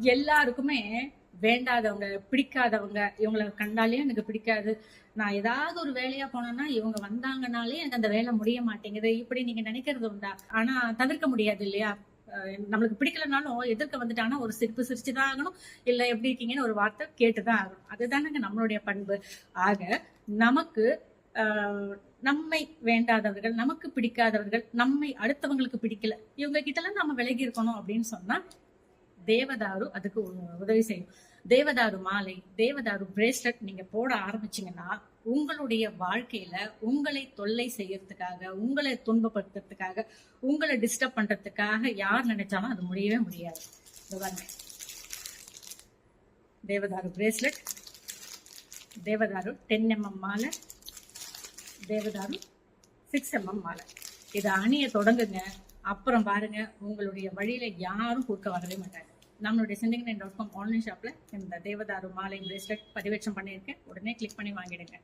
எல்லாருக்குமே வேண்டாதவங்க பிடிக்காதவங்க இவங்களை கண்டாலே எனக்கு பிடிக்காது. நான் ஏதாவது ஒரு வேலையா போனேன்னா இவங்க வந்தாங்கனாலே எனக்கு அந்த வேலை முடிய மாட்டேங்குது. இப்படி நீங்க நினைக்கிறது உண்டா? ஆனா தவிர்க்க முடியாது இல்லையா? அஹ் நம்மளுக்கு பிடிக்கலனாலும் எதிர்க்க வந்துட்டாங்கன்னா ஒரு சிரிப்பு சிரிச்சுதான் ஆகணும். இல்ல எப்படி இருக்கீங்கன்னு ஒரு வார்த்தை கேட்டுதான் ஆகணும். அதுதானங்க நம்மளுடைய பண்பு. ஆக நமக்கு ஆஹ், நம்மை வேண்டாதவர்கள் நமக்கு பிடிக்காதவர்கள் நம்மை அடுத்தவங்களுக்கு பிடிக்கல. இவங்க கிட்ட எல்லாம் நாம விலகி இருக்கணும் அப்படின்னு சொன்னா தேவதாரு அதுக்கு உ- உதவி செய்யும். தேவதாரு மாலை தேவதாரு பிரேஸ்லெட் நீங்க போட ஆரம்பிச்சீங்கன்னா உங்களுடைய வாழ்க்கையில உங்களை தொல்லை செய்யறதுக்காக உங்களை துன்பப்படுத்துறதுக்காக உங்களை டிஸ்டர்ப் பண்றதுக்காக யார் நினைச்சாலும் அது முடியவே முடியாது. தேவதாரு பிரேஸ்லெட் தேவதாரு டென் எம்எம் மாலை தேவதாரு சிக்ஸ் எம்எம் மாலை. இதை அணிய தொடங்குங்க. அப்புறம் பாருங்க உங்களுடைய வழியில யாரும் குறுக்க வரவே மாட்டாங்க. நம்மளுடைய சிந்திங் டாட் காம் ஆன்லைன் ஷாப்ல இந்த தேவதாரு மாலை பிரேஸ்லெட் பதிவேற்றம் பண்ணியிருக்கேன். உடனே கிளிக் பண்ணி வாங்கிடுங்க.